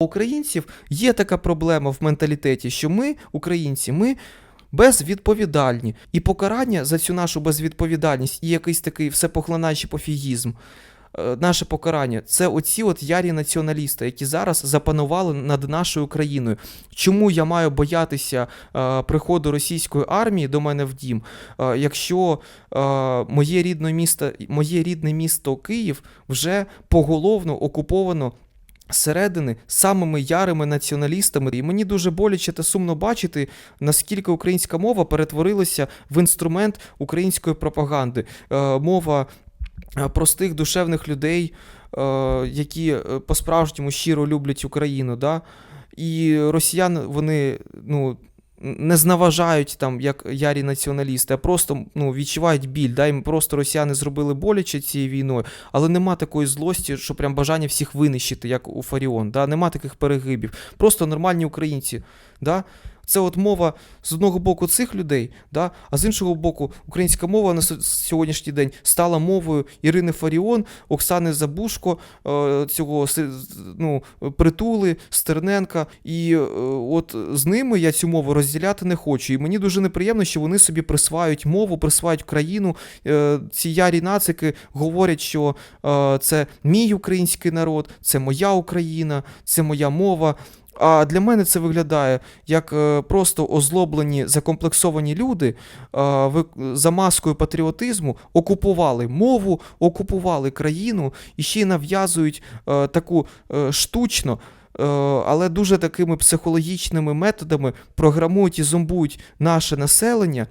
Українців є така проблема в менталітеті, що ми, українці, ми безвідповідальні. І покарання за цю нашу безвідповідальність і якийсь такий всепоглинаючий пофігізм. е, Наше покарання це оці от ярі націоналісти, які зараз запанували над нашою країною. Чому я маю боятися е, приходу російської армії до мене в дім, е, якщо е, моє рідне місто, моє рідне місто Київ вже поголовно окуповано зсередини самими ярими націоналістами. І мені дуже боляче та сумно бачити, наскільки українська мова перетворилася в інструмент української пропаганди. Е, мова е, простих душевних людей, е, які по-справжньому щиро люблять Україну. Да? І росіян вони ну, не зневажають там як ярі націоналісти, а просто ну, відчувають біль. Да? Їм просто росіяни зробили боляче цією війною, але нема такої злості, що прям бажання всіх винищити, як у Фаріон. Да? Нема таких перегибів. Просто нормальні українці. Да? Це от мова з одного боку цих людей, да? а з іншого боку, українська мова на сьогоднішній день стала мовою Ірини Фаріон, Оксани Забушко, е, цього ну, притули, Стерненка. І е, от з ними я цю мову розділяти не хочу. І мені дуже неприємно, що вони собі присвають мову, присвають країну. Е, Ці ярі нацики говорять, що це мій український народ, це моя Україна, це моя мова. А для мене це виглядає як е, просто озлоблені, закомплексовані люди е, за маскою патріотизму окупували мову, окупували країну і ще й нав'язують е, таку штучно. Але дуже такими психологічними методами програмують і зомбують наше населення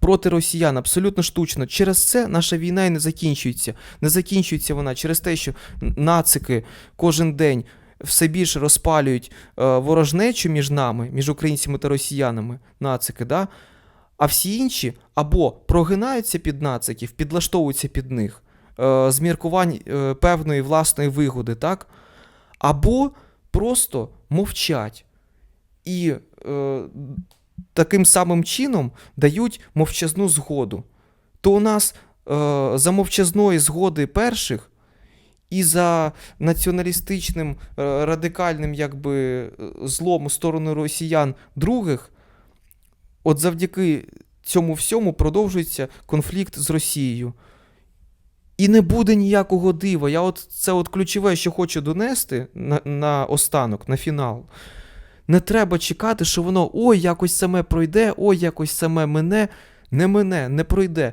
проти росіян абсолютно штучно. Через це наша війна і не закінчується. Не закінчується вона через те, що нацики кожен день все більше розпалюють е, ворожнечу між нами, між українцями та росіянами, нацики, да? а всі інші або прогинаються під нациків, підлаштовуються під них е, з міркувань е, певної власної вигоди, так? або просто мовчать. І е, таким самим чином дають мовчазну згоду. То у нас е, за мовчазної згоди перших і за націоналістичним е, радикальним якби, е, злом у сторону росіян других, от завдяки цьому всьому продовжується конфлікт з Росією. І не буде ніякого дива. Я от це от ключове, що хочу донести на, на останок, на фінал. Не треба чекати, що воно ой, якось саме пройде, ой, якось саме мине. Не мине, не пройде.